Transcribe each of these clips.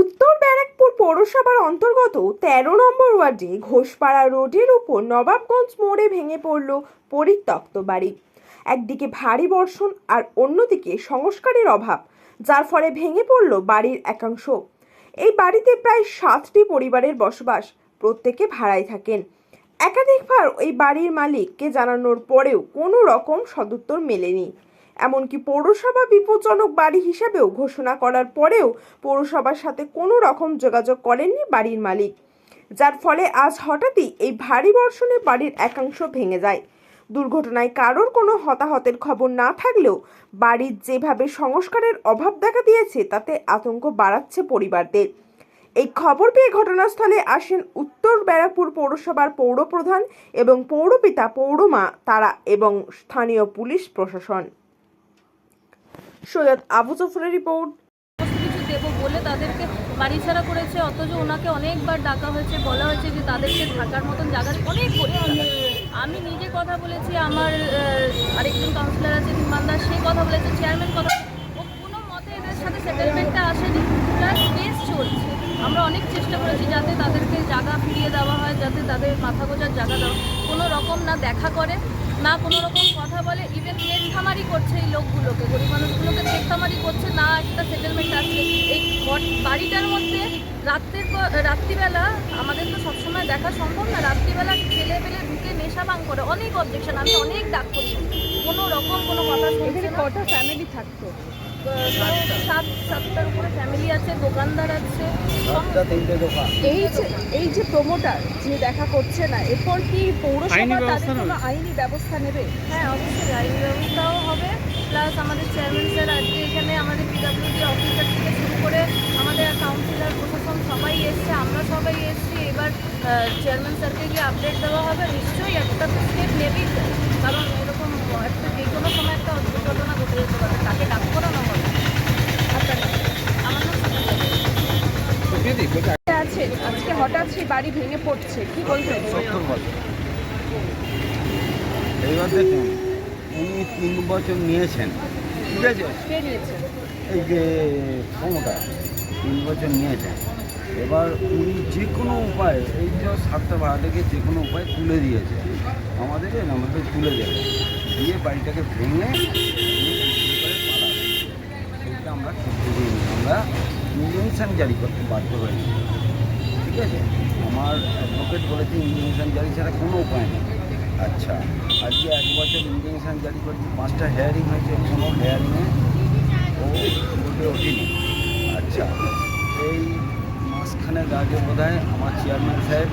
উত্তর ব্যারাকপুর পৌরসভার অন্তর্গত তেরো নম্বর ওয়ার্ডে ঘোষপাড়া রোডের উপর নবাবগঞ্জ মোড়ে ভেঙে পড়ল পরিত্যক্ত বাড়ি। একদিকে ভারী বর্ষণ আর অন্যদিকে সংস্কারের অভাব, যার ফলে ভেঙে পড়ল বাড়ির একাংশ। এই বাড়িতে প্রায় সাতটি পরিবারের বসবাস, প্রত্যেকে ভাড়ায় থাকেন। একাধিকবার ওই বাড়ির মালিককে জানানোর পরেও কোনো রকম সদুত্তর মেলেনি। এমনকি পৌরসভা বিপজ্জনক বাড়ি হিসাবেও ঘোষণা করার পরেও পৌরসভার সাথে কোনো রকম যোগাযোগ করেননি বাড়ির মালিক। যার ফলে আজ হঠাৎই এই ভারী বর্ষণে বাড়ির একাংশ ভেঙে যায়। দুর্ঘটনায় কারোর কোনো হতাহতের খবর না থাকলেও বাড়ির যেভাবে সংস্কারের অভাব দেখা দিয়েছে, তাতে আতঙ্ক বাড়াচ্ছে পরিবারদের। এই খবর পেয়ে ঘটনাস্থলে আসেন উত্তর ব্যারাকপুর পৌরসভার পৌরপ্রধান এবং পৌরপিতা পৌরমা তারা এবং স্থানীয় পুলিশ প্রশাসন। সৈয়দ আবু জফরের রিপোর্ট। দেবো বলে তাদেরকে বাড়ি ছাড়া করেছে, অথচ ওনাকে অনেকবার ডাকা হয়েছে, বলা হয়েছে যে তাদেরকে থাকার মতন জায়গা নেই। অনেক আমি নিজে কথা বলেছি, আমার আরেকজন কাউন্সিলর আছে বিমানদার সে কথা বলেছে চেয়ারম্যান কথা কোনো মতে এদের সাথে সেটেলমেন্টটা আসেনি প্লাস কেস চলছে। আমরা অনেক চেষ্টা করেছি যাতে তাদেরকে জায়গা ফিরিয়ে দেওয়া হয়, যাতে তাদের মাথা গোজার জায়গা দেওয়া কোনো রকম না দেখা করে, না কোনো রকম বলে ইভেন থামারি করছে এই লোকগুলোকে। গরিব মানুষগুলোকে থামারি করছে, না একটা সেটেলমেন্ট আসছে। এই ঘর- বাড়িটার মধ্যে রাত্রের রাত্রিবেলা আমাদের তো সবসময় দেখা সম্ভব না। রাত্রিবেলা ছেলে পেলে ঢুকে নেশা ভাঙ করে। অনেক অবজেকশন আমি অনেক ডাক করি। কোনো রকম এখানে কটা ফ্যামিলি থাকতো? সাত সাতটার উপরে ফ্যামিলি আছে দোকানদার আছে। এই যে এই যে প্রমোটার যে দেখা করছে না এরপর কি পৌরসভা আইনি তাদের কোনো আইনি ব্যবস্থা নেবে? হ্যাঁ অবশ্যই আইনি ব্যবস্থাও হবে। প্লাস আমাদের চেয়ারম্যান স্যার আজকে এখানে আমাদের পিডাব্লিউডি অফিসার থেকে শুরু করে আমাদের কাউন্সিলর প্রশাসন সবাই এসছে আমরা সবাই এসছি। এবার চেয়ারম্যান স্যারকে গিয়ে আপডেট দেওয়া হবে। নিশ্চয়ই একটা স্টেপ নেবেই কারণ এরকম একটা যে কোনো সময় একটা দুর্ঘটনা ঘটে যেতে পারে তাকে ডাক করানো হবে আপনার নাম? আমার নাম সুমিতা। আছে আজকে হঠাৎ সেই বাড়ি ভেঙে পড়ছে কি বলবেন? সত্তর বছর এইবার দেখুন উনি তিন বছর নিয়েছেন। ঠিক আছে? এই যে ক্ষমতা তিন বছর নিয়েছেন। এবার উনি যে কোনো উপায় এই যে সাতটা ভাড়া থেকে যে কোনো উপায় তুলে দিয়েছে। আমাদের আমাদের তুলে দেবে। দিয়ে বাড়িটাকে ভেঙে আমরা আমরা ইঞ্জেকশন জারি করতে বাধ্য হয়েছি। ঠিক আছে? আমার অ্যাডভোকেট বলেছে ইঞ্জেকশন জারি ছাড়া কোনো উপায় নেই। আচ্ছা। আজকে এক বছর ইঞ্জেকশন জারি করছি পাঁচটা হেয়ারিং হয়েছে কোনো হেয়ারিংয়ে ও কোর্টে ওঠেনি। আচ্ছা। এই মাঝখানের আগে বোধ হয় আমার চেয়ারম্যান সাহেব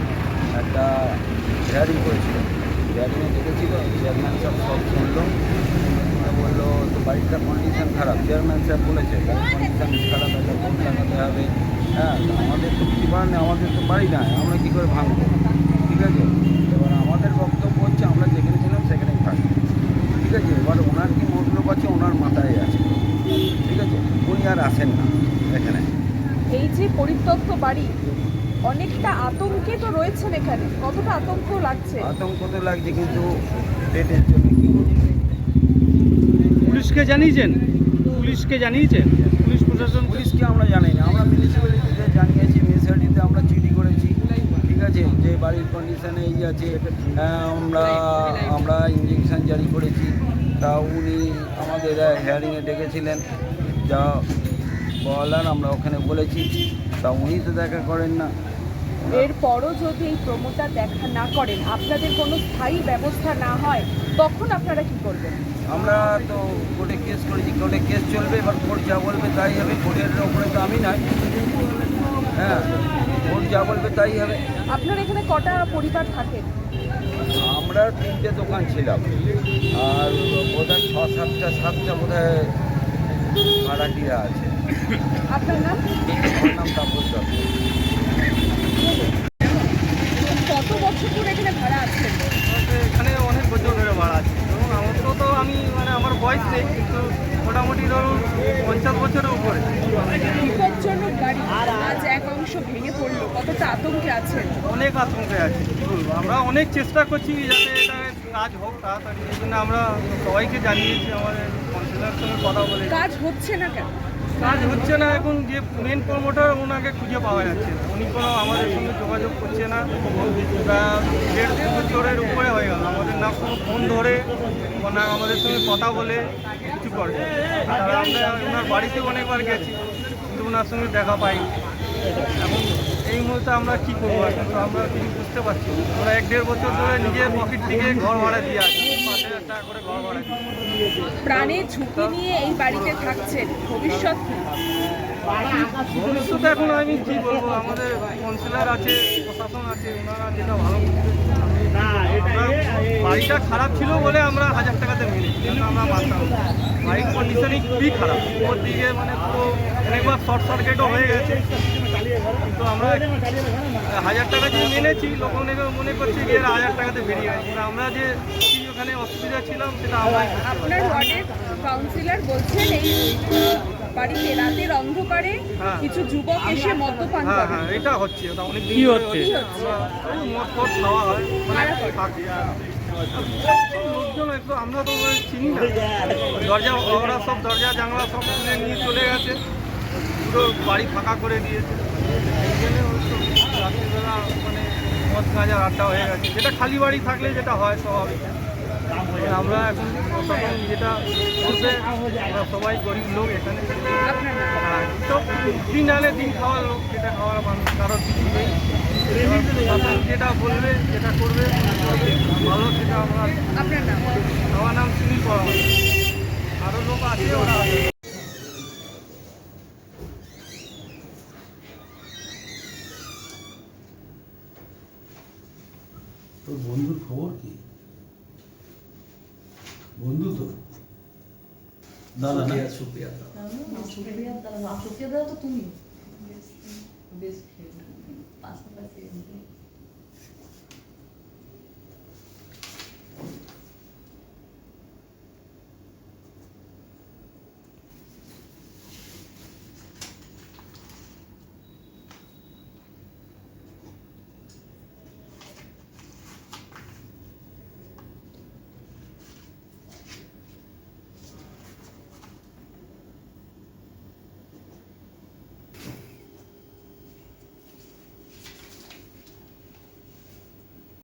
একটা হেয়ারিং করেছিল। হেয়ারিংয়ে দেখেছিল চেয়ারম্যান সাহেব সব শুনলো। শুনে বলল তো বাড়িটার কন্ডিশন খারাপ। চেয়ারম্যান সাহেব বলেছে বাড়ির কন্ডিশন খারাপ একটা ফোন লাগাতে হবে। হ্যাঁ আমাদের তো নেই আমাদের তো বাড়ি নাই আমরা কী করে ভাঙবো? ঠিক আছে? এবার আমাদের বক্তব্য হচ্ছে আমরা যেখানে ছিলাম সেখানেই থাকব ঠিক আছে? এবার ওনার কি মতলব আছে? ওনার মাথায় আছে। ঠিক আছে? উনি আর আসেন না এখানে। এই যে পরিত্যক্ত বাড়ি অনেকটা আতঙ্কে তো রয়েছেন এখানে। কতটা আতঙ্ক লাগছে? আতঙ্ক তো লাগছে কিন্তু পেটের জন্য কী পুলিশকে জানিয়েছেন? পুলিশকে জানিয়েছেন? প্রশাসন পুলিশকে আমরা জানি না আমরা মিউনিসিপ্যালিটিতে জানিয়েছি মিউনিসিপ্যালিটিতে আমরা চিঠি করেছি। ঠিক আছে? যে বাড়ির কন্ডিশন এই আছে আমরা আমরা ইঞ্জেকশন জারি করেছি। তা উনি আমাদের হেয়ারিংয়ে ডেকেছিলেন। যা বলার আমরা ওখানে বলেছি। তা উনি তো দেখা করেন না। এরপরও যদি এই প্রমোটার দেখা না করেন আপনাদের কোনো স্থায়ী ব্যবস্থা না হয় তখন আপনারা কি করবেন? আমরা তো কোর্টে কেস করেছি কোর্টে কেস চলবে এবার কোর্ট যা বলবে তাই হবে কোর্টের ওপরে তো আমি নাই। হ্যাঁ কোর্ট যা বলবে তাই হবে। আপনার এখানে কটা পরিবার থাকেন আমরা তিনটে দোকান ছিলাম আর বোধহয় ছ সাতটা সাতটা বোধ বোধহয় ভাড়াটিয়া আছে। আপনার নাম? আমার নাম তাপস দত্ত কত বছর ধরে এখানে ভাড়া আছেন এখানে অনেক বছর ধরে ভাড়া আছে এবং আমার তো তো আমি মানে আমার বয়স নেই কিন্তু মোটামুটি ধরুন পঞ্চাশ বছরের উপরে বিপজ্জনক গাড়ি আজ এক অংশ ভেঙে পড়ল কতটা আতঙ্কে আছেন? অনেক আতঙ্কে আছে কী বলব? আমরা অনেক চেষ্টা করছি যাতে এটা কাজ হোক তাড়াতাড়ি এই জন্য আমরা সবাইকে জানিয়েছি আমাদের কাউন্সিলরের সঙ্গে কথা বলে। কাজ হচ্ছে না কেন? কাজ হচ্ছে না এখন যে মেন প্রমোটার ওনাকে খুঁজে পাওয়া যাচ্ছে না। উনি কোনো আমাদের সঙ্গে যোগাযোগ করছে না। দেড় দেড় বছরের উপরে হয়ে গেল। আমাদের না কোনো ফোন ধরে না আমাদের সঙ্গে কথা বলে কিছু করে আমরা ওনার বাড়িতে অনেকবার গেছি কিন্তু ওনার সঙ্গে দেখা পাইনি। এখন এই মুহূর্তে আমরা কি করব এখন? তো আমরা কিছু বুঝতে পারছি। আমরা এক দেড় বছর ধরে নিজের পকেট থেকে ঘর ভাড়া দিয়ে আছি পাঁচ হাজার টাকা করে ঘর ভাড়া দিই প্রাণের ঝুঁকি নিয়ে এই বাড়িতে থাকছেন ভবিষ্যৎ ভবিষ্যতে এখন আমি কি বলব? আমাদের কাউন্সিলর আছে প্রশাসন আছে ওনারা যেটা ভালো বাড়িটা খারাপ ছিল বলে আমরা হাজার টাকাতে মিলি কিন্তু আমরা মানতাম। বাড়ির কন্ডিশনই খুবই খারাপ ওর দিকে মানে পুরো অনেকবার শর্ট সার্কিটও হয়ে গেছে কিন্তু আমরা হাজার টাকা যে মেনেছি লোক অনেকে মনে করছি যে হাজার টাকাতে বেরিয়ে গেছে কিন্তু আমরা যে ওখানে অসুবিধা ছিলাম, সেটা পারি। আপনার ওয়ার্ডের কাউন্সিলর বলছেন এই বাড়িতে রাতের অন্ধকারে হ্যাঁ। কিছু যুবক এসে মদ্যপান হ্যাঁ করে। হ্যাঁ এটা হচ্ছে ওটা অনেক কি হচ্ছে? আমরা মদ ফদ খাওয়া হয় মানে লোকজন একটু আমরা তো চিনি না। দরজা ওরা সব দরজা জানলা সব খুলে নিয়ে চলে গেছে। পুরো বাড়ি ফাঁকা করে দিয়েছে। এই জন্য রাত্রিবেলা মানে মদ গাঁজার আড্ডা হয়ে গেছে। যেটা খালি বাড়ি থাকলে যেটা হয় স্বাভাবিক। আমরা এখন যেটা করবে, আমরা সবাই গরিব লোক এখানে। দিন আলে দিন খাওয়ার লোক সেটা খাওয়ার মানুষ, কারোর কিছু নেই। যেটা বলবে, যেটা করবে ভালো সেটা আমরা আপনার নাম আমার নাম সুনীল পরমার আরও লোক আছে ওরা আছে। তোর বন্ধুর খবর কি বন্ধু তো। দাদা না? সুপ্রিয়া দাদা। সুপ্রিয়া দাদা তো তুমি। পাশাপাশি